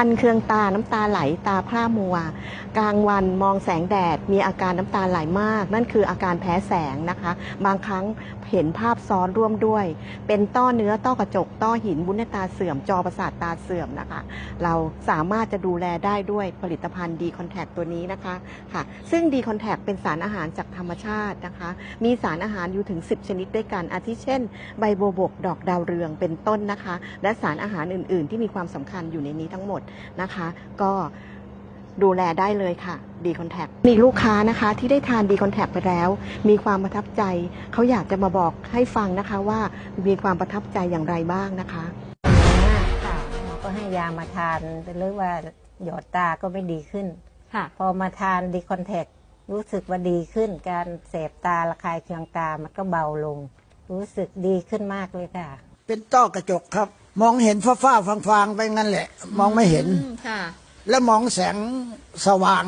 คันเคืองตาน้ำตาไหลตาพร่ามัว กลางวันมองแสงแดด มีอาการน้ำตาไหลมาก นั่นคืออาการแพ้แสงนะคะ บางครั้งเห็นภาพซ้อนร่วมด้วย เป็นต้อเนื้อต้อกระจก ต้อหินบุญตาเสื่อมจอประสาทตาเสื่อมนะคะ เราสามารถจะดูแลได้ด้วยผลิตภัณฑ์ดีคอนแทคตัวนี้นะคะค่ะ ซึ่งดีคอนแทคเป็นสารอาหารจากธรรมชาตินะคะ มีสารอาหารอยู่ถึง 10 ชนิดด้วยกันอาทิเช่น ใบโบบกดอกดาวเรืองเป็นต้นนะคะ และสารอาหารอื่น ๆ ที่มีความสำคัญอยู่ในนี้ทั้งหมดนะคะ ก็ดูแลได้เลยค่ะดีคอนแทคมีลูกค้านะคะที่ได้ทานดีคอนแทคไปแล้ว มีความประทับใจ เขาอยากจะมาบอกให้ฟังนะคะว่ามีความประทับใจอย่างไรบ้างนะคะมากค่ะหมอก็ให้ยามาทานแต่เรื่องว่าหยอดตาก็ไม่ดีขึ้นค่ะพอมาทานดีคอนแทครู้สึกว่าดีขึ้น การเสพตาระคายเคืองตามันก็เบาลง รู้สึกดีขึ้นมากเลยค่ะ เป็นต้อกระจกครับ มองเห็นฟ้าฟ้าฟางฟางๆไปงั้นแหละ มองไม่เห็นค่ะ แล้วมองแสงสว่าง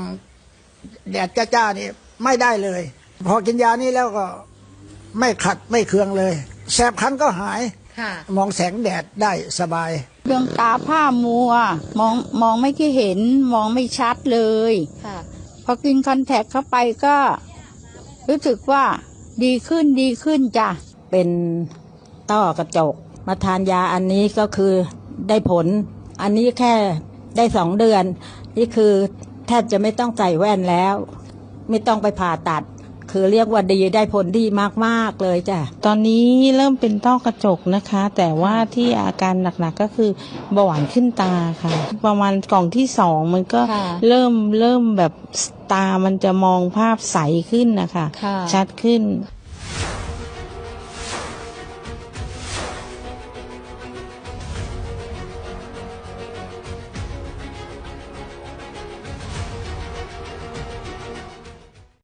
แดดจ้าๆนี่ไม่ได้เลย พอกินยานี้แล้วก็ไม่ขัดไม่เคืองเลย แสบคันก็หาย ค่ะ มองแสงแดดได้สบาย ดวงตาผ้ามัว มองมองไม่ค่อยเห็น มองไม่ชัดเลย ค่ะ พอกินคอนแทคเข้าไปก็ รู้สึกว่าดีขึ้นดีขึ้นจ้ะ เป็นต้อกระจก มาทานยาอันนี้ก็คือได้ผล อันนี้แค่ได้สองเดือน นี่คือแทบจะไม่ต้องใส่แว่นแล้ว ไม่ต้องไปผ่าตัด คือเรียกว่าดีได้ผลดีมากๆเลยจ้ะตอนนี้เริ่มเป็นต้อกระจกนะคะ แต่ว่าที่อาการหนักๆก็คือเบาหวานขึ้นตาค่ะ ประมาณกล่องที่สองมันก็ค่ะเริ่มเริ่มแบบตามันจะมองภาพใสขึ้นนะคะค่ะชัดขึ้น